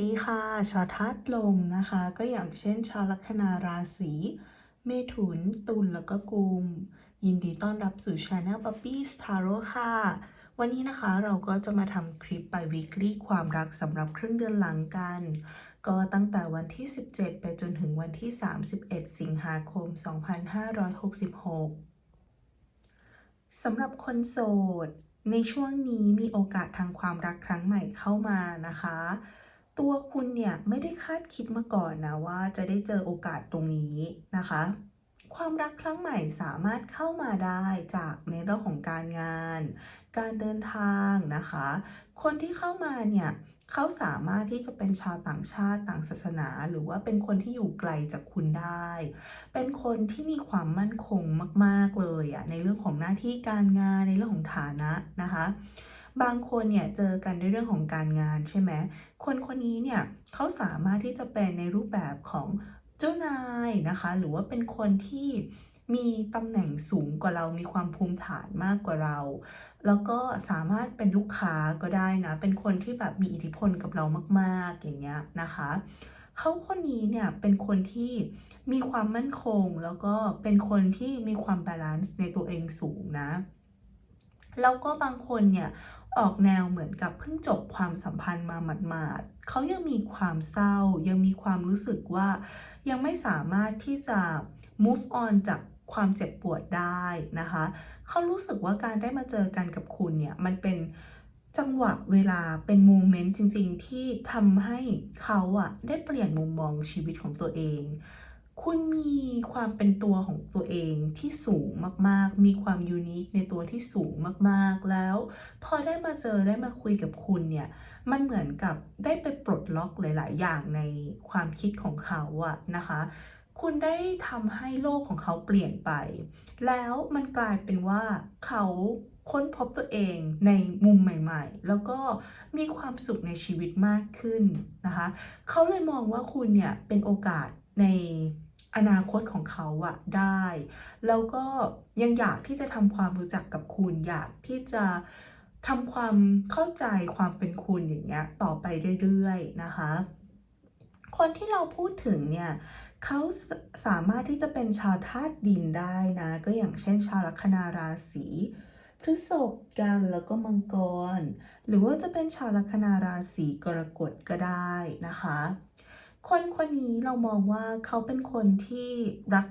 ดีค่ะชาวทัดลมนะคะ ก็อย่างเช่นชาวลัคนาราศีเมถุน ตุลแล้วก็กุม ยินดีต้อนรับสู่ช anel Puppies Tarot ค่ะ วันนี้นะคะเราก็จะมาทำคลิปไป weekly ความรักสำหรับครึ่งเดือนหลังกัน ก็ตั้งแต่วันที่ 17 ไปจนถึงวันที่ 31 สิงหาคม 2566สำหรับคนโสด ในช่วงนี้มีโอกาสทางความรักครั้งใหม่เข้ามานะคะ ตัวคุณเนี่ยไม่ได้คาดคิดมาก่อนนะว่าจะได้เจอโอกาสตรงนี้นะคะ ความรักครั้งใหม่สามารถเข้ามาได้จากในเรื่องของการงาน การเดินทางนะคะ คนที่เข้ามาเนี่ยเขาสามารถที่จะเป็นชาวต่างชาติต่างศาสนา หรือว่าเป็นคนที่อยู่ไกลจากคุณได้ เป็นคนที่มีความมั่นคงมากๆเลยอะในเรื่องของหน้าที่การงานในเรื่องของฐานะนะคะ บางคนเนี่ยเจอกันในเรื่องของการงานใช่ไหม คนคนนี้เนี่ยเขาสามารถที่จะเป็นในรูปแบบของเจ้านายนะคะ หรือว่าเป็นคนที่มีตำแหน่งสูงกว่าเรา มีความภูมิฐานมากกว่าเรา แล้วก็สามารถเป็นลูกค้าก็ได้นะ เป็นคนที่แบบมีอิทธิพลกับเรามากๆ อย่างเงี้ยนะคะ เขาคนนี้เนี่ยเป็นคนที่มีความมั่นคง แล้วก็เป็นคนที่มีความบาลานซ์ในตัวเองสูงนะ แล้วก็บางคนเนี่ย ออกแนวเหมือนกับเพิ่งจบความสัมพันธ์มาหมาดๆเขายังมีความเศร้า ยังมีความรู้สึกว่า ยังไม่สามารถที่จะ move on จากความเจ็บปวดได้นะคะ เขารู้สึกว่าการได้มาเจอกันกับคุณเนี่ย มันเป็นจังหวะเวลาเป็นโมเมนต์จริง ๆ ที่ทำให้เขาอะได้เปลี่ยนมุมมองชีวิตของตัวเอง คุณมีความเป็นตัวของตัวเองที่สูงมากๆ มีความยูนิคในตัวที่สูงมากๆ แล้ว พอได้มาเจอได้มาคุยกับคุณเนี่ย มันเหมือนกับได้ไปปลดล็อกหลาย ๆ อย่างในความคิดของเขาอะนะคะ คุณได้ทำให้โลกของเขาเปลี่ยนไป แล้วมันกลายเป็นว่าเขาค้นพบตัวเองในมุมใหม่ ๆ แล้วก็มีความสุขในชีวิตมากขึ้นนะคะ เขาเลยมองว่าคุณเนี่ยเป็นโอกาสใน อนาคตของเขาอะได้ แล้วก็ยังอยากที่จะทำความรู้จักกับคุณ อยากที่จะทำความเข้าใจความเป็นคุณอย่างเงี้ยต่อไปเรื่อยๆนะคะ คนที่เราพูดถึงเนี่ยเขาสสามารถที่จะเป็นชาวธาตุดินได้นะ ก็อย่างเช่นชาวลัคนาราศีพฤษภกันแล้วก็มังกร หรือว่าจะเป็นชาวลัคนาราศีกรกฎก็ได้นะคะ คนคนนี้เรามองว่าเขาเป็นคนที่รัก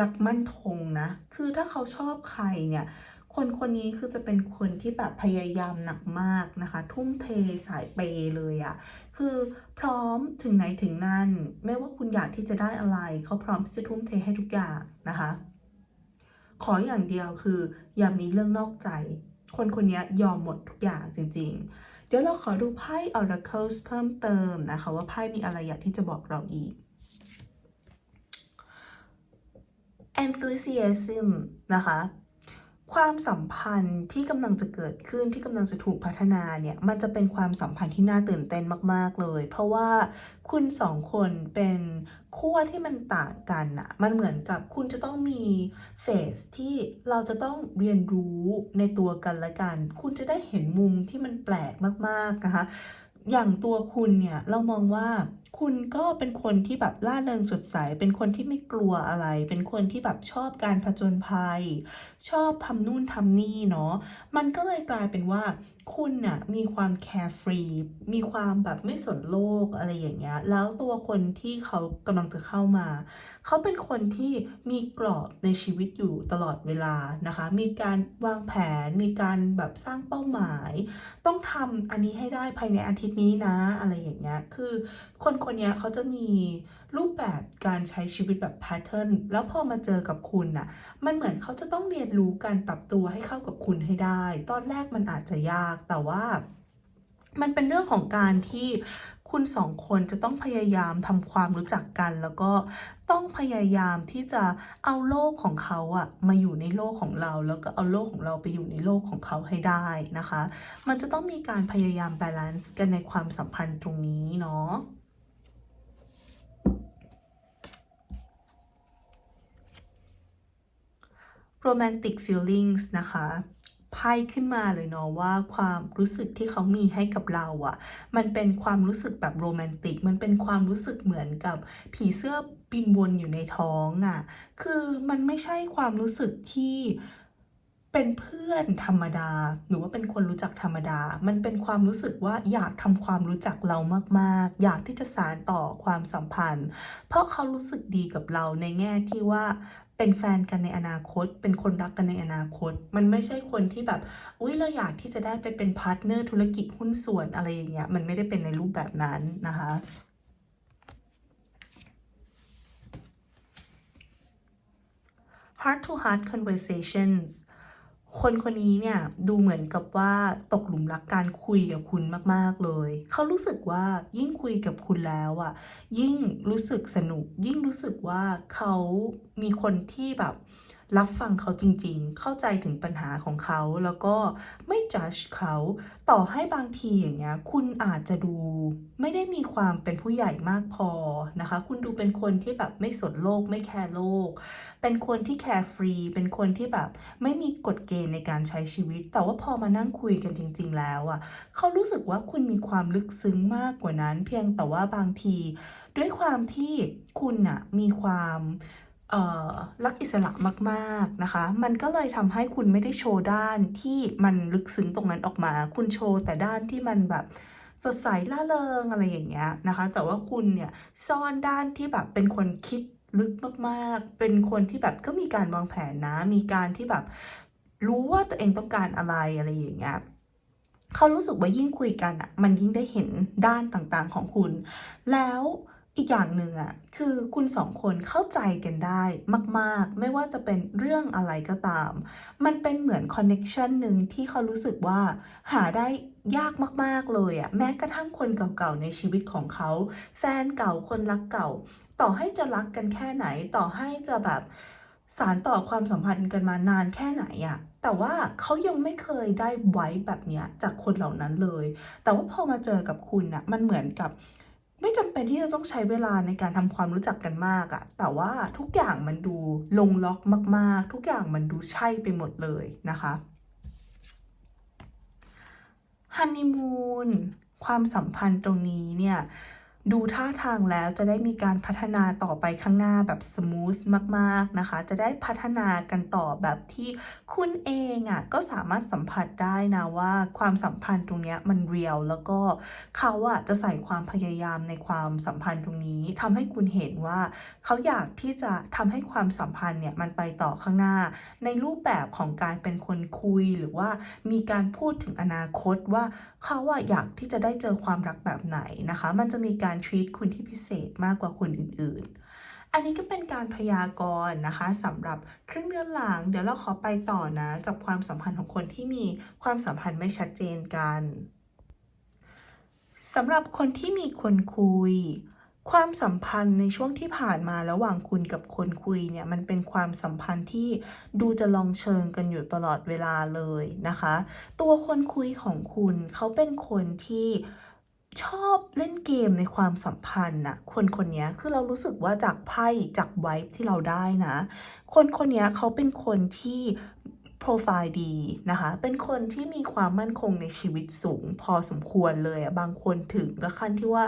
รักมั่นคงนะ คือถ้าเขาชอบใครเนี่ย คนคนนี้คือจะเป็นคนที่แบบพยายามหนักมากนะคะ ทุ่มเทสายเปย์เลยอะคือพร้อมถึงไหนถึงนั่น ไม่ว่าคุณอยากที่จะได้อะไร เขาพร้อมที่จะทุ่มเทให้ทุกอย่างนะคะ ขออย่างเดียวคืออย่ามีเรื่องนอกใจ คนคนนี้ยอมหมดทุกอย่างจริง ๆ เดี๋ยวเราขอดูไพ่ Oracles เพิ่มเติมนะคะ ว่าไพ่มีอะไรอยากที่จะบอกเราอีก enthusiasm นะคะ ความสัมพันธ์ที่กำลังจะเกิดขึ้นที่กำลังจะถูกพัฒนาเนี่ยมันจะเป็นความสัมพันธ์ที่น่าตื่นเต้นมาก ๆ เลย เพราะว่าคุณสองคนเป็นขั้วที่มันต่างกันอะมันเหมือนกับคุณจะต้องมีเฟสที่เราจะต้องเรียนรู้ในตัวกันและกัน คุณจะได้เห็นมุมที่มันแปลกมาก ๆ นะคะ อย่างตัวคุณเนี่ยเรามองว่า คุณก็เป็นคนที่แบบล่าเริงสดใส เป็นคนที่ไม่กลัวอะไร เป็นคนที่แบบชอบการผจญภัย ชอบทำนู่นทำนี่เนาะ มันก็เลยกลายเป็นว่า คุณน่ะมีความแคร์ฟรีมีความแบบไม่สนโลกอะไรอย่างเงี้ยแล้วตัวคนที่เขากำลังจะเข้ามา เขาเป็นคนที่มีกรอบในชีวิตอยู่ตลอดเวลานะคะ มีการวางแผน มีการแบบสร้างเป้าหมาย ต้องทำอันนี้ให้ได้ภายในอาทิตย์นี้นะอะไรอย่างเงี้ยคือคนคนเนี้ยเขาจะมี รูปแบบการใช้ชีวิตแบบแพทเทิร์นแล้วพอมาเจอกับคุณน่ะมันเหมือนเขาจะต้องเรียนรู้การปรับตัวให้เข้ากับคุณให้ได้ ตอนแรกมันอาจจะยากแต่ว่ามันเป็นเรื่องของการที่คุณสองคนจะต้องพยายามทำความรู้จักกัน แล้วก็ต้องพยายามที่จะเอาโลกของเขาอะมาอยู่ในโลกของเรา แล้วก็เอาโลกของเราไปอยู่ในโลกของเขาให้ได้นะคะ มันจะต้องมีการพยายามบาลานซ์กันในความสัมพันธ์ตรงนี้เนาะ romantic feelings นะคะไพ่ขึ้นมาเลยเนาะว่าความรู้สึกที่เขามีให้กับเราอะ่ะ มันเป็นความรู้สึกแบบโรแมนติก มันเป็นความรู้สึกเหมือนกับผีเสื้อบินวนอยู่ในท้องอะ่ะ คือมันไม่ใช่ความรู้สึกที่เป็นเพื่อนธรรมดา หรือว่าเป็นคนรู้จักธรรมดา มันเป็นความรู้สึกว่าอยากทำความรู้จักเรามาก ๆ อยากที่จะสานต่อความสัมพันธ์ เพราะเขารู้สึกดีกับเราในแง่ที่ว่า เป็นแฟนกันในอนาคต เป็นคนรักกันในอนาคต มันไม่ใช่คนที่แบบ อุ้ยเราอยากที่จะได้ไปเป็นพาร์ทเนอร์ธุรกิจหุ้นส่วนอะไรอย่างเงี้ย มันไม่ได้เป็นในรูปแบบนั้นนะคะ heart to heart conversations คนคนนี้เนี่ยดูเหมือนกับว่าตกหลุมรักการคุยกับคุณมากๆเลย เขารู้สึกว่ายิ่งคุยกับคุณแล้วอะยิ่งรู้สึกสนุก ยิ่งรู้สึกว่าเขามีคนที่แบบ รับฟังเขาจริงๆ เข้าใจถึงปัญหาของเขาแล้วก็ไม่จัดเขาต่อให้บางทีอย่างเงี้ยคุณอาจจะดูไม่ได้มีความเป็นผู้ใหญ่มากพอนะคะ คุณดูเป็นคนที่แบบไม่สนโลก ไม่แคร์โลก เป็นคนที่แคร์ฟรี เป็นคนที่แบบไม่มีกฎเกณฑ์ในการใช้ชีวิต แต่ว่าพอมานั่งคุยกันจริง ๆ แล้วอะเขารู้สึกว่าคุณมีความลึกซึ้งมากกว่านั้น เพียงแต่ว่าบางที ด้วยความที่คุณน่ะมีความ รักอิสระมากๆนะคะ มันก็เลยทำให้คุณไม่ได้โชว์ด้านที่มันลึกซึ้งตรงนั้นออกมา คุณโชว์แต่ด้านที่มันแบบสดใสล่าเริงอะไรอย่างเงี้ยนะคะ แต่ว่าคุณเนี่ยซ่อนด้านที่แบบเป็นคนคิดลึกมากๆ เป็นคนที่แบบก็มีการวางแผนนะ มีการที่แบบรู้ว่าตัวเองต้องการอะไรอะไรอย่างเงี้ยเขารู้สึกว่ายิ่งคุยกันอะมันยิ่งได้เห็นด้านต่างๆของคุณ แล้ว อีกอย่างหนึ่งอะคือคุณสองคนเข้าใจกันได้มาก ๆ ไม่ว่าจะเป็นเรื่องอะไรก็ตาม มันเป็นเหมือนคอนเน็ชันหนึ่งที่เขารู้สึกว่า หาได้ยากมาก ๆ เลยอะแม้กระทั่งคนเก่าๆในชีวิตของเขา แฟนเก่าคนรักเก่า ต่อให้จะรักกันแค่ไหน ต่อให้จะแบบสารต่อความสัมพันธ์กันมานานแค่ไหนอะแต่ว่าเขายังไม่เคยได้ไว้แบบเนี้ยจากคนเหล่านั้นเลย แต่ว่าพอมาเจอกับคุณอะมันเหมือนกับ ไม่จำเป็นที่จะต้องใช้เวลาในการทำความรู้จักกันมากอะแต่ว่าทุกอย่างมันดูลงล็อกมากๆ ทุกอย่างมันดูใช่ไปหมดเลยนะคะฮันนีมูนความสัมพันธ์ตรงนี้เนี่ย ดูท่าทางแล้วจะได้มีการพัฒนาต่อไปข้างหน้าแบบสมูทมากๆนะคะ จะได้พัฒนากันต่อแบบที่คุณเองอะ่ะก็สามารถสัมผัสได้นะว่าความสัมพันธ์ตรงเนี้ยมันเรียลแล้วก็เขาอะจะใส่ความพยายามในความสัมพันธ์ตรงนี้ทำให้คุณเห็นว่าเขาอยากที่จะทำให้ความสัมพันธ์เนี่ยมันไปต่อข้างหน้า ในรูปแบบของการเป็นคนคุยหรือว่ามีการพูดถึงอนาคตว่าเขาอะอยากที่จะได้เจอความรักแบบไหนนะคะ มันจะมีการ treat คุณที่พิเศษมากกว่าคนอื่นๆ อันนี้ก็เป็นการพยากรณ์นะคะสำหรับครึ่งเดือนหลัง เดี๋ยวเราขอไปต่อนะกับความสัมพันธ์ของคนที่มีความสัมพันธ์ไม่ชัดเจนกันสำหรับคนที่มีคนคุย ความสัมพันธ์ในช่วงที่ผ่านมาระหว่างคุณกับคนคุยเนี่ยมันเป็นความสัมพันธ์ที่ดูจะลองเชิงกันอยู่ตลอดเวลาเลยนะคะ ตัวคนคุยของคุณเขาเป็นคนที่ ชอบเล่นเกมในความสัมพันธ์นะคนคนนี้คือเรารู้สึกว่าจากไพ่จากไวท์ที่เราได้นะ คนคนนี้เขาเป็นคนที่ โปรไฟล์ดีนะคะ เป็นคนที่มีความมั่นคงในชีวิตสูงพอสมควรเลยอะบางคนถึงกับขั้นที่ว่า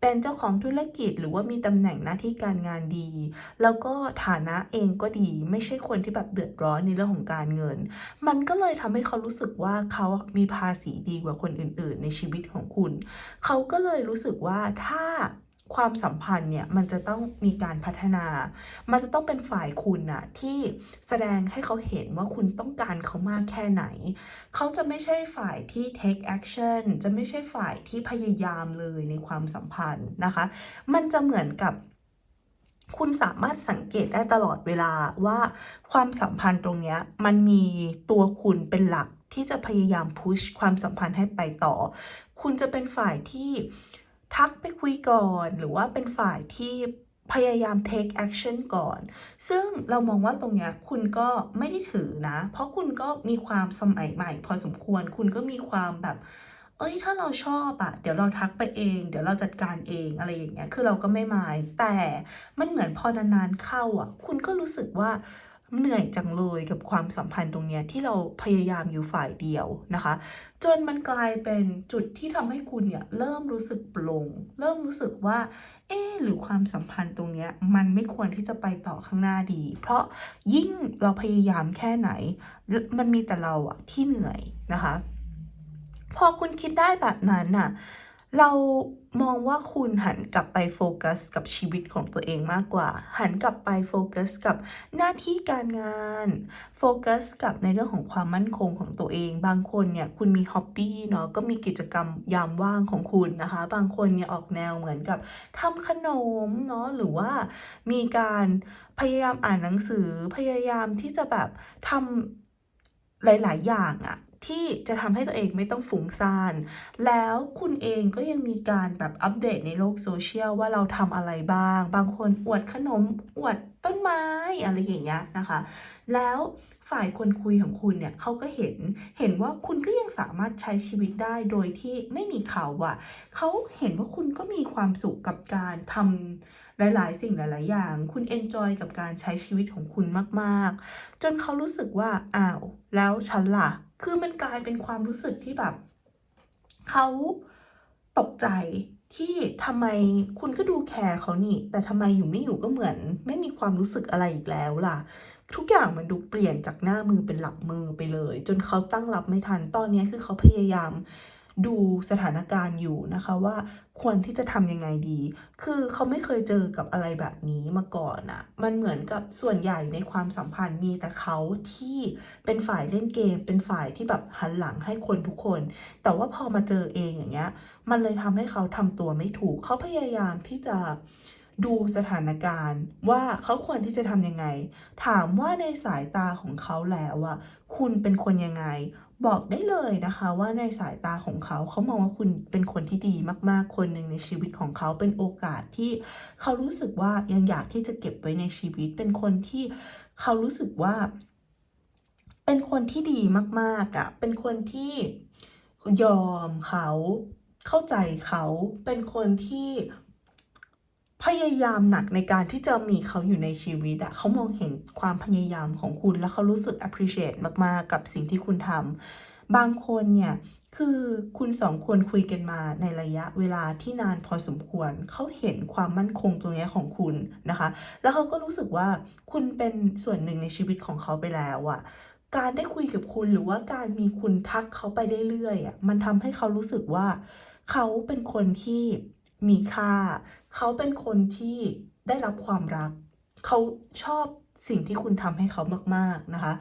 เป็นเจ้าของธุรกิจหรือว่ามีตำแหน่งหน้าที่การงานดี แล้วก็ฐานะเองก็ดี ไม่ใช่คนที่แบบเดือดร้อนในเรื่องของการเงิน มันก็เลยทำให้เขารู้สึกว่าเขามีภาษีดีกว่าคนอื่น ๆ ในชีวิตของคุณ เขาก็เลยรู้สึกว่าถ้า ความสัมพันธ์เนี่ยมันจะต้องมีการพัฒนา มันจะต้องเป็นฝ่ายคุณอะที่แสดงให้เขาเห็นว่าคุณต้องการเขามากแค่ไหน เขาจะไม่ใช่ฝ่ายที่ take action จะไม่ใช่ฝ่ายที่พยายามเลยในความสัมพันธ์นะคะ มันจะเหมือนกับคุณสามารถสังเกตได้ตลอดเวลาว่าความสัมพันธ์ตรงนี้มันมีตัวคุณเป็นหลักที่จะพยายามพุชความสัมพันธ์ให้ไปต่อ คุณจะเป็นฝ่ายที่ ทักไปคุยก่อน หรือว่าเป็นฝ่ายที่พยายาม take action ก่อน ซึ่งเรามองว่าตรงเนี้ยคุณก็ไม่ได้ถือนะ เพราะคุณก็มีความสมัยใหม่ พอสมควร คุณก็มีความแบบ เอ้ย ถ้าเราชอบอะเดี๋ยวเราทักไปเอง เดี๋ยวเราจัดการเอง อะไรอย่างเงี้ย คือเราก็ไม่หมาย แต่มันเหมือนพอนานๆเข้าอะคุณก็รู้สึกว่าเหนื่อยจังเลยกับความสัมพันธ์ตรงเนี้ยที่เราพยายามอยู่ฝ่ายเดียวนะคะ จนมันกลายเป็นจุดที่ทำให้คุณเนี่ยเริ่มรู้สึกปลง เริ่มรู้สึกว่า เอ๊หรือความสัมพันธ์ตรงเนี้ยมันไม่ควรที่จะไปต่อข้างหน้าดี เพราะยิ่งเราพยายามแค่ไหน มันมีแต่เราอะที่เหนื่อยนะคะ พอคุณคิดได้แบบนั้นน่ะ เรามองว่าคุณหันกลับไปโฟกัสกับชีวิตของตัวเองมากกว่า หันกลับไปโฟกัสกับหน้าที่การงาน โฟกัสกับในเรื่องของความมั่นคงของตัวเอง บางคนเนี่ยคุณมีฮ็อบบี้เนาะก็มีกิจกรรมยามว่างของคุณนะคะ บางคนเนี่ยออกแนวเหมือนกับทำขนมเนาะหรือว่ามีการพยายามอ่านหนังสือพยายามที่จะแบบทำหลาย ๆ อย่างอะ ที่จะทำให้ตัวเองไม่ต้องฟุ้งซ่าน แล้วคุณเองก็ยังมีการแบบอัปเดตในโลกโซเชียลว่าเราทำอะไรบ้าง บางคนอวดขนมอวดต้นไม้อะไรอย่างเงี้ยนะคะ แล้วฝ่ายคนคุยของคุณเนี่ยเขาก็เห็นเห็นว่าคุณก็ยังสามารถใช้ชีวิตได้โดยที่ไม่มีเขาอะเขาเห็นว่าคุณก็มีความสุขกับการทำหลาย ๆ สิ่งหลาย ๆ อย่าง คุณเอนจอยกับการใช้ชีวิตของคุณมาก ๆ จนเขารู้สึกว่าอ้าวแล้วฉันล่ะ คือมันกลายเป็นความรู้สึกที่แบบเขาตกใจที่ทำไมคุณก็ดูแคร์เขานี่ แต่ทำไมอยู่ไม่อยู่ก็เหมือน ไม่มีความรู้สึกอะไรอีกแล้วล่ะ ทุกอย่างมันดูเปลี่ยนจากหน้ามือเป็นหลังมือไปเลย จนเขาตั้งรับไม่ทันตอนนี้คือเขาพยายาม ดูสถานการณ์อยู่นะคะว่าควรที่จะทำยังไงดี คือเขาไม่เคยเจอกับอะไรแบบนี้มาก่อนอะมันเหมือนกับส่วนใหญ่ในความสัมพันธ์มีแต่เขาที่เป็นฝ่ายเล่นเกม เป็นฝ่ายที่แบบหันหลังให้คนทุกคน แต่ว่าพอมาเจอเองอย่างเงี้ย มันเลยทำให้เขาทำตัวไม่ถูก เขาพยายามที่จะดูสถานการณ์ว่าเขาควรที่จะทำยังไง ถามว่าในสายตาของเขาแล้วอะคุณเป็นคนยังไง บอกได้เลยนะคะว่าในสายตาของเขาเขามองว่าคุณเป็นคนที่ดีมากๆ คนหนึ่งในชีวิตของเขาเป็นโอกาสที่เขารู้สึกว่ายังอยากที่จะเก็บไว้ในชีวิต เป็นคนที่เขารู้สึกว่า เป็นคนที่ดีมากๆอะเป็นคนที่ยอมเขาเข้าใจเขาเป็นคนที่ พยายามหนักในการที่จะมีเขาอยู่ในชีวิตอะเขามองเห็นความพยายามของคุณ แล้วเขารู้สึก appreciate มาก ๆ กับสิ่งที่คุณทำบางคนเนี่ยคือคุณสองคนคุยกันมาในระยะเวลาที่นานพอสมควร เขาเห็นความมั่นคงตรงนี้ของคุณนะคะ แล้วเขาก็รู้สึกว่าคุณเป็นส่วนหนึ่งในชีวิตของเขาไปแล้วอะการได้คุยกับคุณหรือว่าการมีคุณทักเขาไปเรื่อยๆอะมันทำให้เขารู้สึกว่า เขาเป็นคนที่มีค่า เขาเป็นคนที่ได้รับความรัก เขาชอบสิ่งที่คุณทำให้เขามากๆนะคะ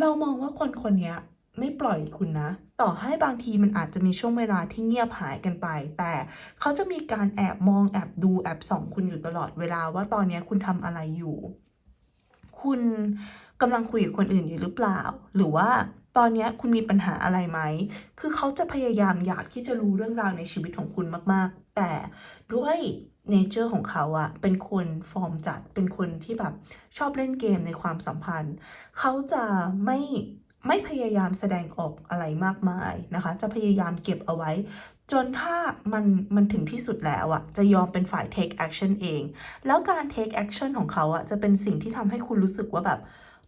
เรามองว่าคนคนนี้ไม่ปล่อยคุณนะ ต่อให้บางทีมันอาจจะมีช่วงเวลาที่เงียบหายกันไป แต่เขาจะมีการแอบมองแอบดูแอบส่องคุณอยู่ตลอดเวลาว่าตอนนี้คุณทำอะไรอยู่ คุณกำลังคุยกับคนอื่นอยู่หรือเปล่า หรือว่าตอนนี้คุณมีปัญหาอะไรไหม คือเขาจะพยายามอยากที่จะรู้เรื่องราวในชีวิตของคุณมาก ๆ แต่ด้วย เนเจอร์ของเขาอะเป็นคนฟอร์มจัด เป็นคนที่แบบชอบเล่นเกมในความสัมพันธ์ เขาจะไม่ไม่พยายามแสดงออกอะไรมากมายนะคะ จะพยายามเก็บเอาไว้ จนถ้ามันมันถึงที่สุดแล้วอะจะยอมเป็นฝ่าย take action เอง แล้วการ take action ของเขาอะจะเป็นสิ่งที่ทำให้คุณรู้สึกว่าแบบ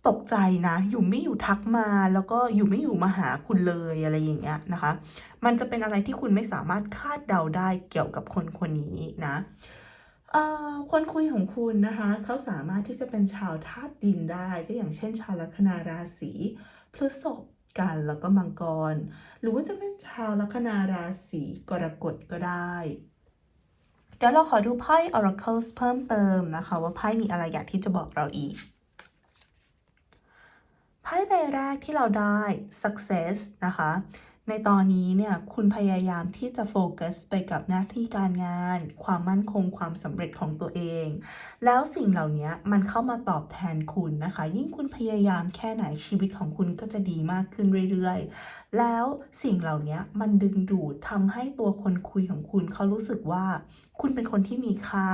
ตกใจนะ อยู่ไม่อยู่ทักมาแล้วก็อยู่ไม่อยู่มาหาคุณเลยอะไรอย่างเงี้ยนะคะ มันจะเป็นอะไรที่คุณไม่สามารถคาดเดาได้เกี่ยวกับคนคนนี้นะคนคุยของคุณนะคะเขาสามารถที่จะเป็นชาวธาตุดินได้ ก็อย่างเช่น ชาวลัคนาราศีพฤษภกันแล้วก็มังกร หรือว่าจะเป็นชาวลัคนาราศีกรกฎก็ได้เดี๋ยวเราขอดูไพ่ Oracles เพิ่มเติมนะคะ ว่าไพ่มีอะไรอยากที่จะบอกเราอีกไพ่ใบแรกที่เราได้ Success นะคะ ในตอนนี้เนี่ยคุณพยายามที่จะโฟกัสไปกับหน้าที่การงาน ความมั่นคงความสำเร็จของตัวเอง แล้วสิ่งเหล่านี้มันเข้ามาตอบแทนคุณนะคะ ยิ่งคุณพยายามแค่ไหนชีวิตของคุณก็จะดีมากขึ้นเรื่อยๆ แล้วสิ่งเหล่านี้มันดึงดูดทำให้ตัวคนคุยของคุณเขารู้สึกว่า คุณเป็นคนที่มีค่า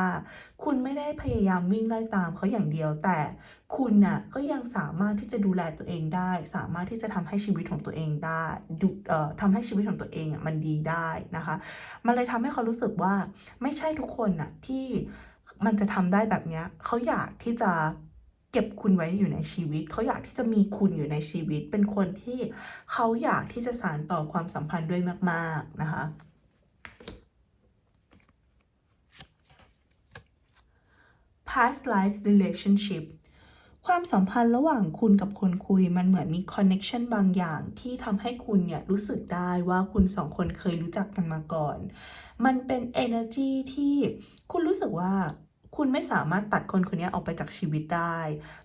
คุณไม่ได้พยายามวิ่งไล่ตามเขาอย่างเดียว แต่คุณน่ะก็ยังสามารถที่จะดูแลตัวเองได้ สามารถที่จะทำให้ชีวิตของตัวเองได้ดูเอ่อทำให้ชีวิตของตัวเองอะมันดีได้นะคะ มันเลยทำให้เขารู้สึกว่าไม่ใช่ทุกคนน่ะที่มันจะทำได้แบบเนี้ยเขาอยากที่จะ เก็บคุณไว้อยู่ในชีวิต เขาอยากที่จะมีคุณอยู่ในชีวิต เป็นคนที่เขาอยากที่จะสานต่อความสัมพันธ์ด้วยมาก ๆ นะคะ past life relationship ความสัมพันธ์ระหว่างคุณกับคนคุยมันเหมือนมีคอนเน็ชันบางอย่างที่ทำให้คุณเนี่ยรู้สึกได้ว่าคุณสองคนเคยรู้จักกันมาก่อน มันเป็น energy ที่คุณรู้สึกว่า คุณไม่สามารถตัดคนคนนี้ออกไปจากชีวิตได้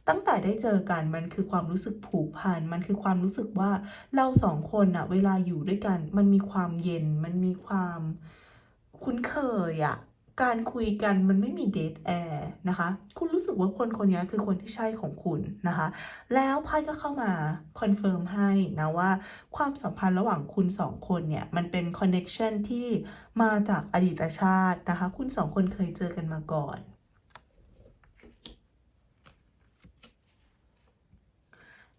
ตั้งแต่ได้เจอกันมันคือความรู้สึกผูกพัน มันคือความรู้สึกว่าเราสองคนอะเวลาอยู่ด้วยกัน มันมีความเย็น มันมีความคุ้นเคยอะการคุยกันมันไม่มีเดทแอร์นะคะ คุณรู้สึกว่าคนคนนี้คือคนที่ใช่ของคุณนะคะ แล้วไพ่ก็เข้ามาคอนเฟิร์มให้นะว่า ความสัมพันธ์ระหว่างคุณสองคนเนี่ย มันเป็นคอนเน็ชันที่มาจากอดีตชาตินะคะ คุณสองคนเคยเจอกันมาก่อน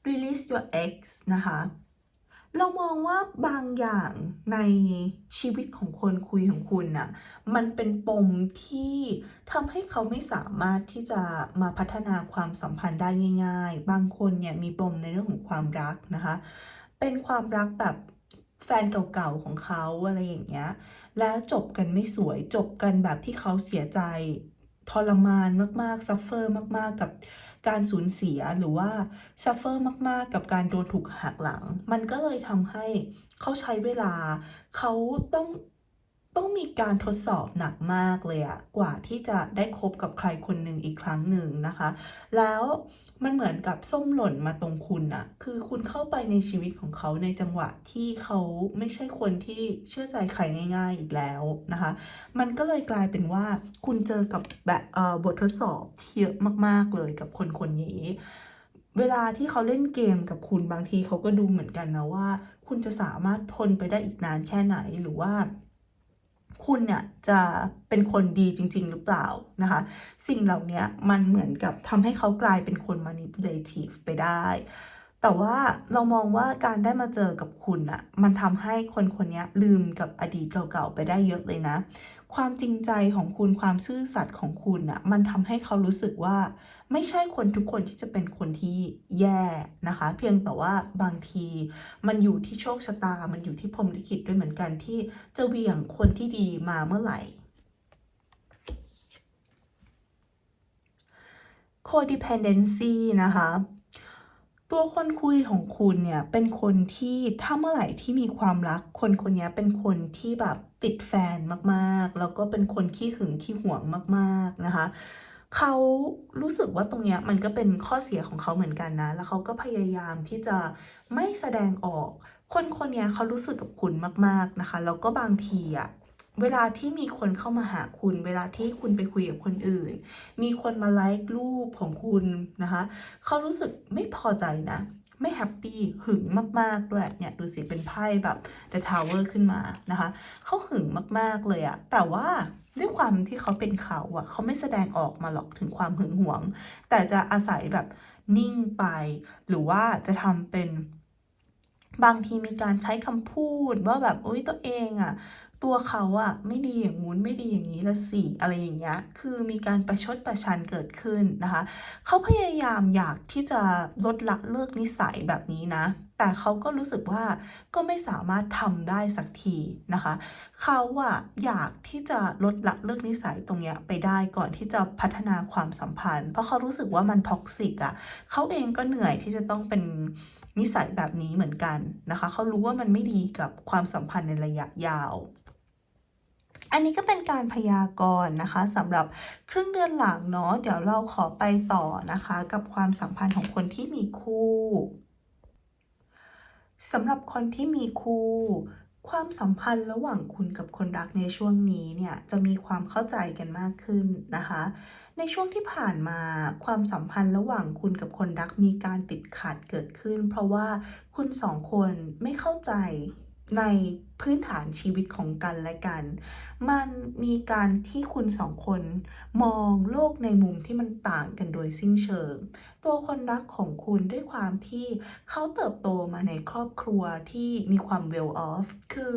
release your ex นะคะ เรามองว่าบางอย่างในชีวิตของคนคุยของคุณน่ะ มันเป็นปมที่ทำให้เขาไม่สามารถที่จะมาพัฒนาความสัมพันธ์ได้ง่าย ๆ บางคนเนี่ยมีปมในเรื่องของความรักนะคะ เป็นความรักแบบแฟนเก่าๆของเขาอะไรอย่างเงี้ย แล้วจบกันไม่สวยจบกันแบบที่เขาเสียใจทรมานมากๆซัฟเฟอร์มากๆกับ การสูญเสียหรือว่าซัฟเฟอร์มาก ๆ กับการโดนถูกหักหลัง มันก็เลยทำให้เขาใช้เวลา เขาต้อง ต้องมีการทดสอบหนักมากเลยอะกว่าที่จะได้คบกับใครคนหนึ่งอีกครั้งหนึ่งนะคะ แล้วมันเหมือนกับส้มหล่นมาตรงคุณอะคือคุณเข้าไปในชีวิตของเขาในจังหวะที่เขาไม่ใช่คนที่เชื่อใจใครง่าย ๆอีกแล้วนะคะ มันก็เลยกลายเป็นว่าคุณเจอกับแบบเอ่อบททดสอบเยอะมากๆเลยกับคนคนนี้เวลาที่เขาเล่นเกมกับคุณบางทีเขาก็ดูเหมือนกันนะว่า คุณจะสามารถทนไปได้อีกนานแค่ไหนหรือว่า คุณเนี่ยจะเป็นคนดีจริง ๆ หรือเปล่านะคะ สิ่งเหล่านี้มันเหมือนกับทำให้เขากลายเป็นคน manipulative ไปได้ แต่ว่าเรามองว่าการได้มาเจอกับคุณอะมันทำให้คนคนนี้ลืมกับอดีตเก่าๆไปได้เยอะเลยนะ ความจริงใจของคุณความซื่อสัตย์ของคุณอะมันทำให้เขารู้สึกว่า ไม่ใช่คนทุกคนที่จะเป็นคนที่แย่นะคะ เพียงแต่ว่าบางทีมันอยู่ที่โชคชะตา มันอยู่ที่พรมลิขิตด้วยเหมือนกันที่จะเหวี่ยงคนที่ดีมาเมื่อไหร่ codependency นะคะ ตัวคนคุยของคุณเนี่ยเป็นคนที่ถ้าเมื่อไหร่ที่มีความรัก คนคนนี้เป็นคนที่แบบติดแฟนมากๆ แล้วก็เป็นคนขี้หึงขี้หวงมากๆนะคะ เขารู้สึกว่าตรงเนี้ยมันก็เป็นข้อเสียของเขาเหมือนกันนะ แล้วเขาก็พยายามที่จะไม่แสดงออก คนคนเนี้ยเขารู้สึกกับคุณมากๆนะคะ แล้วก็บางทีอะเวลาที่มีคนเข้ามาหาคุณ เวลาที่คุณไปคุยกับคนอื่น มีคนมาไลค์รูปของคุณนะคะ เขารู้สึกไม่พอใจนะ ไม่แฮปปี้หึงมากๆด้วยเนี่ยดูสิเป็นไพ่แบบ The Tower ขึ้นมานะคะ เขาหึงมากๆเลยอะแต่ว่า ด้วยความที่เขาเป็นเขาอะเขาไม่แสดงออกมาหรอกถึงความหึงหวง แต่จะอาศัยแบบนิ่งไป หรือว่าจะทำเป็น บางทีมีการใช้คำพูดว่าแบบอุ้ยตัวเองอะตัวเขาอะไม่ดีอย่างงู้นไม่ดีอย่างนี้ละสิอะไรอย่างเงี้ยคือมีการประชดประชันเกิดขึ้นนะคะ เขาพยายามอยากที่จะลดละเลิกนิสัยแบบนี้นะ แต่เขาก็รู้สึกว่าก็ไม่สามารถทำได้สักทีนะคะ เขาอะอยากที่จะลดละเลิกนิสัยตรงเนี้ยไปได้ก่อนที่จะพัฒนาความสัมพันธ์ เพราะเขารู้สึกว่ามันท็อกซิกอะเขาเองก็เหนื่อยที่จะต้องเป็นนิสัยแบบนี้เหมือนกันนะคะ เขารู้ว่ามันไม่ดีกับความสัมพันธ์ในระยะยาวอันนี้ก็เป็นการพยากรณ์นะคะสำหรับครึ่งเดือนหลังเนาะเดี๋ยวเราขอไปต่อนะคะ กับความสัมพันธ์ของคนที่มีคู่ สำหรับคนที่มีคู่ ความสัมพันธ์ระหว่างคุณกับคนรักในช่วงนี้เนี่ยจะมีความเข้าใจกันมากขึ้นนะคะ ในช่วงที่ผ่านมาความสัมพันธ์ระหว่างคุณกับคนรักมีการติดขัดเกิดขึ้น เพราะว่าคุณสองคนไม่เข้าใจ ในพื้นฐานชีวิตของกันและกัน มันมีการที่คุณสองคนมองโลกในมุมที่มันต่างกันโดยสิ้นเชิง ตัวคนรักของคุณด้วยความที่เขาเติบโตมาในครอบครัวที่มีความ well off คือ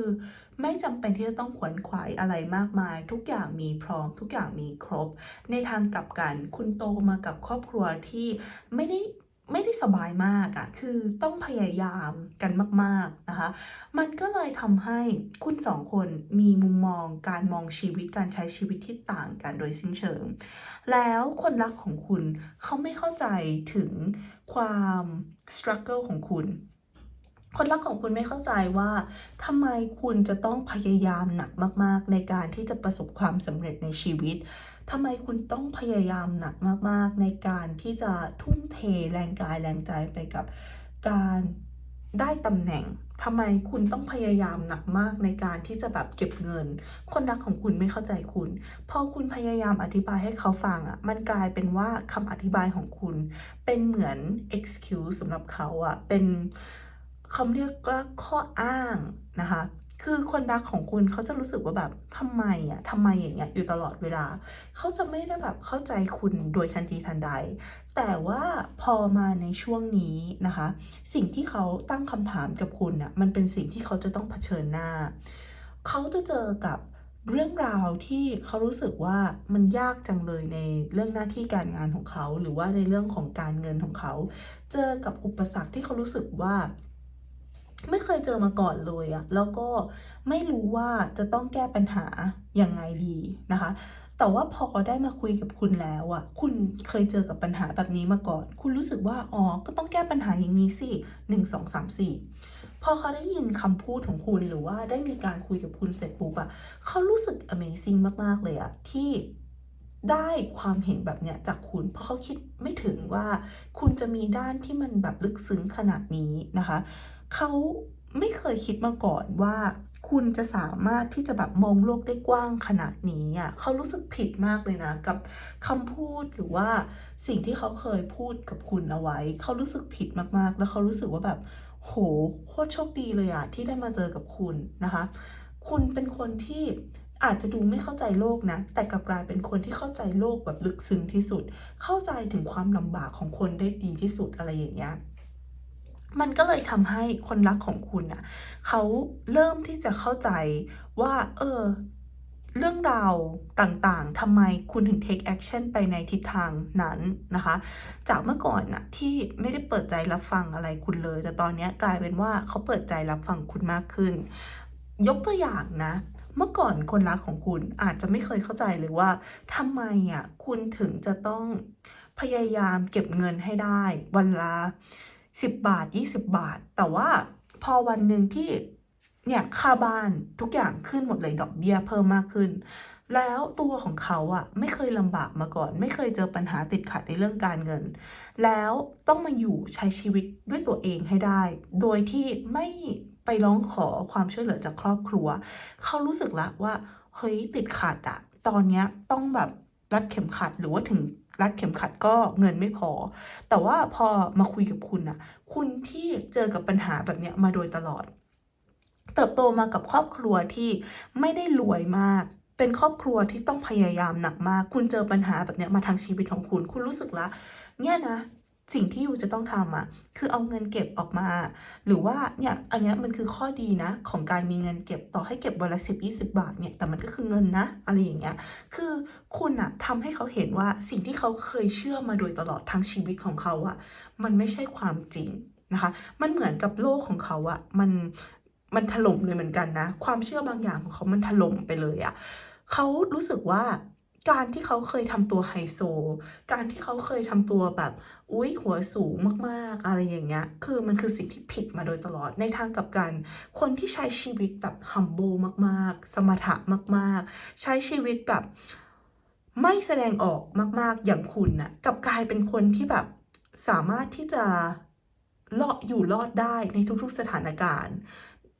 ไม่จำเป็นที่จะต้องขวนขวายอะไรมากมาย ทุกอย่างมีพร้อม ทุกอย่างมีครบ ในทางกลับกัน คุณโตมากับครอบครัวที่ไม่ได้ ไม่ได้สบายมากอะคือต้องพยายามกันมาก ๆ นะคะ มันก็เลยทำให้คุณสองคนมีมุมมองการมองชีวิตการใช้ชีวิตที่ต่างกันโดยสิ้นเชิง แล้วคนรักของคุณเขาไม่เข้าใจถึงความ struggle ของคุณคนรักของคุณไม่เข้าใจว่าทำไมคุณจะต้องพยายามหนักมาก ๆ ในการที่จะประสบความสำเร็จในชีวิต ทำไมคุณต้องพยายามหนักมากๆ ในการที่จะทุ่มเทแรงกายแรงใจไปกับการได้ตำแหน่งทำไมคุณต้องพยายามหนักมากในการที่จะแบบเก็บเงิน คนรักของคุณไม่เข้าใจคุณ พอคุณพยายามอธิบายให้เขาฟังอะ มันกลายเป็นว่าคำอธิบายของคุณ เป็นเหมือน excuse สำหรับเขาอะ เป็นคำเรียกว่าข้ออ้างนะคะ คือคนรักของคุณเขาจะรู้สึกว่าแบบทำไมอะทำไมอย่างเงี้ยอยู่ตลอดเวลา เขาจะไม่ได้แบบเข้าใจคุณโดยทันทีทันใด แต่ว่าพอมาในช่วงนี้นะคะ สิ่งที่เขาตั้งคำถามกับคุณน่ะมันเป็นสิ่งที่เขาจะต้องเผชิญหน้า เขาจะเจอกับเรื่องราวที่เขารู้สึกว่ามันยากจังเลยในเรื่องหน้าที่การงานของเขา หรือว่าในเรื่องของการเงินของเขา เจอกับอุปสรรคที่เขารู้สึกว่า ไม่เคยเจอมาก่อนเลยอะแล้วก็ไม่รู้ว่าจะต้องแก้ปัญหาอยังไงดีนะคะ แต่ว่าพอได้มาคุยกับคุณแล้วอะคุณเคยเจอกับปัญหาแบบนี้มาก่อน คุณรู้สึกว่าอ๋อก็ต้องแก้ปัญหาอย่างนี้สิหนึ่งสองสามสี่พอเขาได้ยินคำพูดของคุณหรือว่าได้มีการคุยกับคุณเสร็จปุ๊บอะเขารู้สึก Amazing มาก ๆ เลยอะที่ได้ความเห็นแบบเนี้ยจากคุณ เพราะเขาคิดไม่ถึงว่าคุณจะมีด้านที่มันแบบลึกซึ้งขนาดนี้นะคะ เขาไม่เคยคิดมาก่อนว่าคุณจะสามารถที่จะแบบมองโลกได้กว้างขนาดนี้อะเขารู้สึกผิดมากเลยนะ กับคำพูดหรือว่าสิ่งที่เขาเคยพูดกับคุณเอาไว้ เขารู้สึกผิดมากๆ แล้วเขารู้สึกว่าแบบ โหโคตรโชคดีเลยอะที่ได้มาเจอกับคุณนะคะ คุณเป็นคนที่อาจจะดูไม่เข้าใจโลกนะ แต่กลับกลายเป็นคนที่เข้าใจโลกแบบลึกซึ้งที่สุด เข้าใจถึงความลำบากของคนได้ดีที่สุดอะไรอย่างเงี้ย มันก็เลยทำให้คนรักของคุณอะเขาเริ่มที่จะเข้าใจว่า เออ เรื่องราวต่างๆทำไมคุณถึง take action ไปในทิศทางนั้นนะคะ จากเมื่อก่อนน่ะที่ไม่ได้เปิดใจรับฟังอะไรคุณเลย แต่ตอนนี้กลายเป็นว่าเขาเปิดใจรับฟังคุณมากขึ้น ยกตัวอย่างนะเมื่อก่อนคนรักของคุณอาจจะไม่เคยเข้าใจเลยว่าทำไมอะคุณถึงจะต้องพยายามเก็บเงินให้ได้ วันละ 10 บาท 20 บาท แต่ว่าพอวันหนึ่งที่เนี่ยค่าบ้านทุกอย่างขึ้นหมดเลยดอกเบี้ยเพิ่มมากขึ้น แล้วตัวของเขาอะไม่เคยลำบากมาก่อน ไม่เคยเจอปัญหาติดขัดในเรื่องการเงิน แล้วต้องมาอยู่ใช้ชีวิตด้วยตัวเองให้ได้ โดยที่ไม่ไปร้องขอความช่วยเหลือจากครอบครัว เขารู้สึกละว่าเฮ้ยติดขัดอะตอนเนี้ยต้องแบบรัดเข็มขัดหรือว่าถึง รัดเข็มขัดก็เงินไม่พอ แต่ว่าพอมาคุยกับคุณอะคุณที่เจอกับปัญหาแบบเนี้ยมาโดยตลอด เติบโตมากับครอบครัวที่ไม่ได้รวยมาก เป็นครอบครัวที่ต้องพยายามหนักมาก คุณเจอปัญหาแบบเนี้ยมาทางชีวิตของคุณ คุณรู้สึกละเนี่ยนะ สิ่งที่ยูจะต้องทำอะคือเอาเงินเก็บออกมา หรือว่าเนี่ยอันเนี้ยมันคือข้อดีนะ ของการมีเงินเก็บต่อให้เก็บวันละสิบยี่สิบาทเนี่ยแต่มันก็คือเงินนะอะไรอย่างเงี้ยคือคุณอะทำให้เขาเห็นว่าสิ่งที่เขาเคยเชื่อมาโดยตลอดทั้งชีวิตของเขาอะมันไม่ใช่ความจริงนะคะ มันเหมือนกับโลกของเขาอะมันมันถล่มเลยเหมือนกันนะ ความเชื่อบางอย่างของเขามันถล่มไปเลยอะเขารู้สึกว่าการที่เขาเคยทำตัวไฮโซ การที่เขาเคยทำตัวแบบ อุ้ยหัวสูงมากๆ อะไรอย่างเงี้ย คือมันคือสิ่งที่ผิดมาโดยตลอด ในทางกับกัน คนที่ใช้ชีวิตแบบ humble มากๆ สมถะมากๆ ใช้ชีวิตแบบ ไม่แสดงออกมากๆ อย่างคุณน่ะกับกลายเป็นคนที่แบบสามารถที่จะรอดอยู่รอดได้ในทุกๆสถานการณ์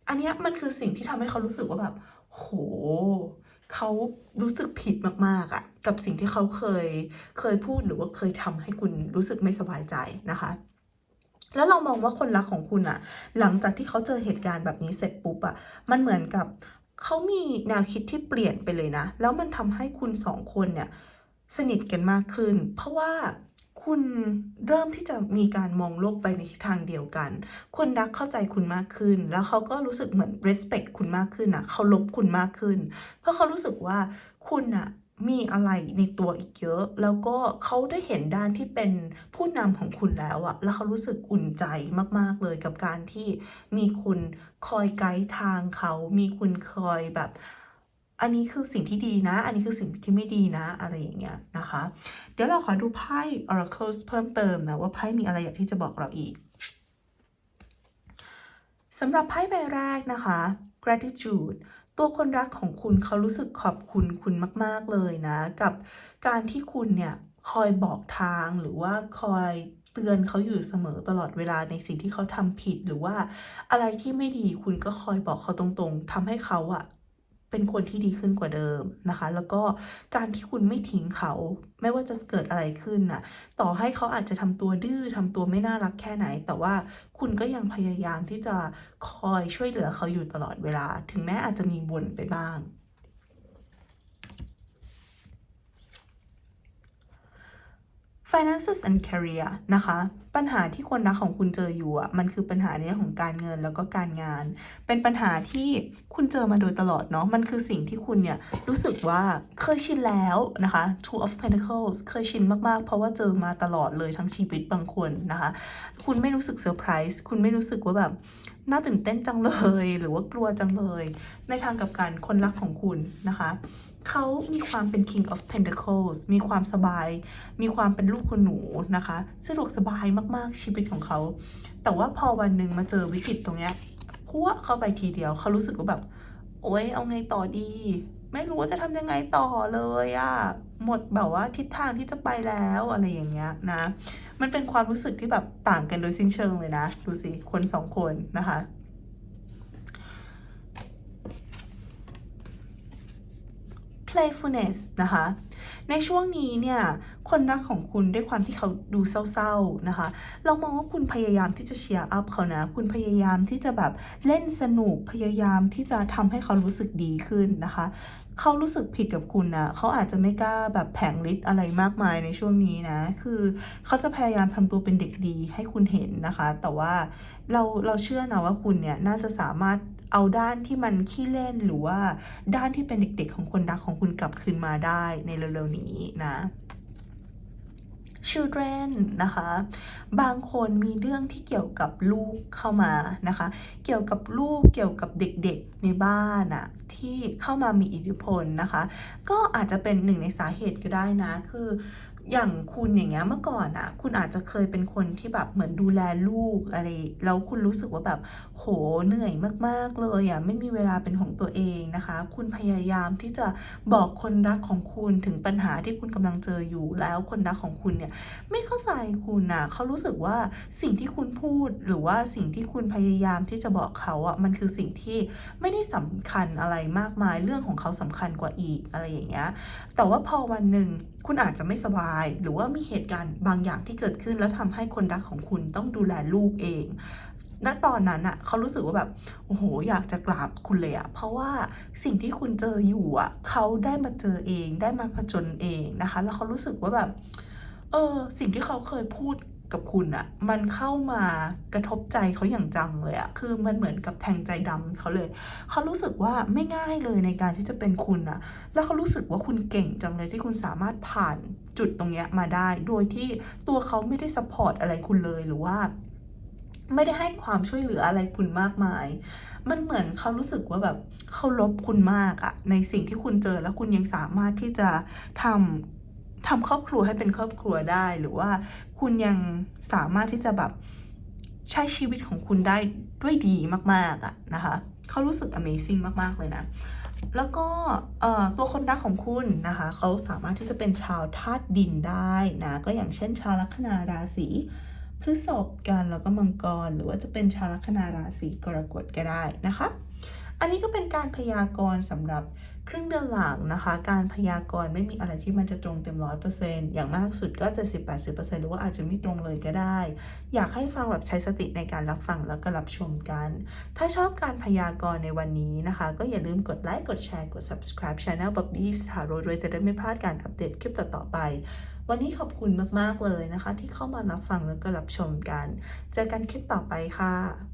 อันนี้มันคือสิ่งที่ทำให้เขารู้สึกว่าแบบ โห เขารู้สึกผิดมากๆอะกับสิ่งที่เขาเคยเคยพูดหรือว่าเคยทำให้คุณรู้สึกไม่สบายใจนะคะแล้วเรามองว่าคนรักของคุณอะหลังจากที่เขาเจอเหตุการณ์แบบนี้เสร็จปุ๊บอะมันเหมือนกับเขามีแนวคิดที่เปลี่ยนไปเลยนะ แล้วมันทำให้คุณสองคนเนี่ยสนิทกันมากขึ้น เพราะว่า คุณเริ่มที่จะมีการมองโลกไปในทิศทางเดียวกัน คนรักเข้าใจคุณมากขึ้น แล้วเขาก็รู้สึกเหมือน respect คุณมากขึ้นอะเขารพคุณมากขึ้น เพราะเขารู้สึกว่าคุณอะมีอะไรในตัวอีกเยอะ แล้วก็เขาได้เห็นด้านที่เป็นผู้นำของคุณแล้วอะแล้วเขารู้สึกอุ่นใจมาก ๆ เลยกับการที่มีคุณคอยไกด์ทางเขา มีคุณคอยแบบ อันนี้คือสิ่งที่ดีนะ อันนี้คือสิ่งที่ไม่ดีนะ อะไรอย่างเงี้ยนะคะ เดี๋ยวเราขอดูไพ่ Oracles เพิ่มเติมนะ ว่าไพ่มีอะไรอยากที่จะบอกเราอีกสำหรับไพ่ใบแรกนะคะ gratitude ตัวคนรักของคุณเขารู้สึกขอบคุณคุณมาก ๆ เลยนะ กับการที่คุณเนี่ยคอยบอกทางหรือว่าคอยเตือนเขาอยู่เสมอตลอดเวลาในสิ่งที่เขาทำผิดหรือว่าอะไรที่ไม่ดีคุณก็คอยบอกเขาตรงๆทำให้เขาอะ เป็นคนที่ดีขึ้นกว่าเดิมนะคะ แล้วก็การที่คุณไม่ทิ้งเขาไม่ว่าจะเกิดอะไรขึ้นน่ะ ต่อให้เขาอาจจะทำตัวดื้อทำตัวไม่น่ารักแค่ไหน แต่ว่าคุณก็ยังพยายามที่จะคอยช่วยเหลือเขาอยู่ตลอดเวลา ถึงแม้อาจจะมีบ่นไปบ้าง finances and career นะคะ ปัญหาที่คนรักของคุณเจออยู่อะมันคือปัญหาในเรื่องของการเงินแล้วก็การงาน เป็นปัญหาที่คุณเจอมาโดยตลอดเนาะมันคือสิ่งที่คุณเนี่ยรู้สึกว่าเคยชินแล้วนะคะ two of pentacles เคยชินมากๆ เพราะว่าเจอมาตลอดเลยทั้งชีวิตบางคนนะคะ คุณไม่รู้สึกเซอร์ไพรส์คุณไม่รู้สึกว่าแบบน่าตื่นเต้นจังเลย หรือว่ากลัวจังเลย ในทางกับการคนรักของคุณนะคะ เขามีความเป็น King of Pentacles มีความสบาย มีความเป็นลูกคุณหนูนะคะ สะดวกสบายมากๆชีวิตของเขา แต่ว่าพอวันหนึ่งมาเจอวิกฤตตรงเนี้ยพัวเข้าไปทีเดียว เขารู้สึกว่าแบบ โอ๊ย เอาไงต่อดี ไม่รู้ว่าจะทำยังไงต่อเลยอะหมดแบบว่าทิศทางที่จะไปแล้วอะไรอย่างเงี้ยนะ มันเป็นความรู้สึกที่แบบต่างกันโดยสิ้นเชิงเลยนะ ดูสิ คนสองคนนะคะ playfulness นะคะ ในช่วงนี้เนี่ยคนรักของคุณด้วยความที่เขาดูเศร้าๆนะคะ เรามองว่าคุณพยายามที่จะเชียร์อัพเขานะ คุณพยายามที่จะแบบเล่นสนุกพยายามที่จะทำให้เขารู้สึกดีขึ้นนะคะเขารู้สึกผิดกับคุณนะเขาอาจจะไม่กล้าแบบแผงฤทธิ์อะไรมากมายในช่วงนี้นะ คือเขาจะพยายามทำตัวเป็นเด็กดีให้คุณเห็นนะคะ แต่ว่าเราเราเชื่อนะว่าคุณเนี่ยน่าจะสามารถ เอาด้านที่มันขี้เล่นหรือว่าด้านที่เป็นเด็กๆของคนรักของคุณกลับคืนมาได้ในเร็วๆนี้นะ children นะคะ บางคนมีเรื่องที่เกี่ยวกับลูกเข้ามานะคะ เกี่ยวกับลูกเกี่ยวกับเด็กๆในบ้านอะที่เข้ามามีอิทธิพลนะคะ ก็อาจจะเป็นหนึ่งในสาเหตุก็ได้นะ คือ อย่างคุณอย่างเงี้ยเมื่อก่อนอะคุณอาจจะเคยเป็นคนที่แบบเหมือนดูแลลูกอะไรแล้วคุณรู้สึกว่าแบบโหเหนื่อยมากๆเลยอะไม่มีเวลาเป็นของตัวเองนะคะ คุณพยายามที่จะบอกคนรักของคุณถึงปัญหาที่คุณกำลังเจออยู่แล้วคนรักของคุณเนี่ยไม่เข้าใจคุณนะเขารู้สึกว่าสิ่งที่คุณพูดหรือว่าสิ่งที่คุณพยายามที่จะบอกเขาอะมันคือสิ่งที่ไม่ได้สำคัญอะไรมากมายเรื่องของเขาสำคัญกว่าอีกอะไรอย่างเงี้ยแต่ว่าพอวันหนึ่ง คุณอาจจะไม่สบาย หรือว่ามีเหตุการณ์บางอย่างที่เกิดขึ้น แล้วทำให้คนรักของคุณต้องดูแลลูกเอง ณ ตอนนั้นอะเขารู้สึกว่าแบบ โอ้โห อยากจะกราบคุณเลยอะเพราะว่าสิ่งที่คุณเจออยู่อะเขาได้มาเจอเอง ได้มาผจญเองนะคะ แล้วเขารู้สึกว่าแบบ เออ สิ่งที่เขาเคยพูด กับคุณอะมันเข้ามากระทบใจเขาอย่างจังเลยอะคือมันเหมือนกับแทงใจดำเขาเลย เขารู้สึกว่าไม่ง่ายเลยในการที่จะเป็นคุณอะแล้วเขารู้สึกว่าคุณเก่งจังเลยที่คุณสามารถผ่านจุดตรงเนี้ยมาได้ โดยที่ตัวเขาไม่ได้ซัพพอร์ตอะไรคุณเลยหรือว่า ไม่ได้ให้ความช่วยเหลืออะไรคุณมากมาย มันเหมือนเขารู้สึกว่าแบบเขารบคุณมากอะในสิ่งที่คุณเจอแล้วคุณยังสามารถที่จะทำ ทำครอบครัวให้เป็นครอบครัวได้ หรือว่าคุณยังสามารถที่จะแบบใช้ชีวิตของคุณได้ด้วยดีมากๆอะนะคะเขารู้สึก Amazing มากๆเลยนะ แล้วก็ตัวคนรักของคุณนะคะเขาสามารถที่จะเป็นชาวธาตุดินได้นะ ก็อย่างเช่น ชาวลัคนาราศีพฤษภกันแล้วก็มังกร หรือว่าจะเป็นชาวลัคนาราศีกรกฎก็ได้นะคะ อันนี้ก็เป็นการพยากรณ์สำหรับ ครึ่งเดือนหลังนะคะ การพยากรณ์ไม่มีอะไรที่มันจะตรงเต็มร้อยเปอร์เซ็นต์อย่างมากสุดก็จะสิบแปดสิบเปอร์เซ็นต์หรือว่าอาจจะไม่ตรงเลยก็ได้ อยากให้ฟังแบบใช้สติในการรับฟังแล้วก็รับชมกัน ถ้าชอบการพยากรณ์ในวันนี้นะคะ ก็อย่าลืมกดไลค์กดแชร์กด subscribe channel บ๊อบบี้สถารด้วยจะได้ไม่พลาดการอัปเดตคลิปต่อๆไป วันนี้ขอบคุณมากๆเลยนะคะ ที่เข้ามารับฟังแล้วก็รับชมกัน เจอกันคลิปต่อไปค่ะ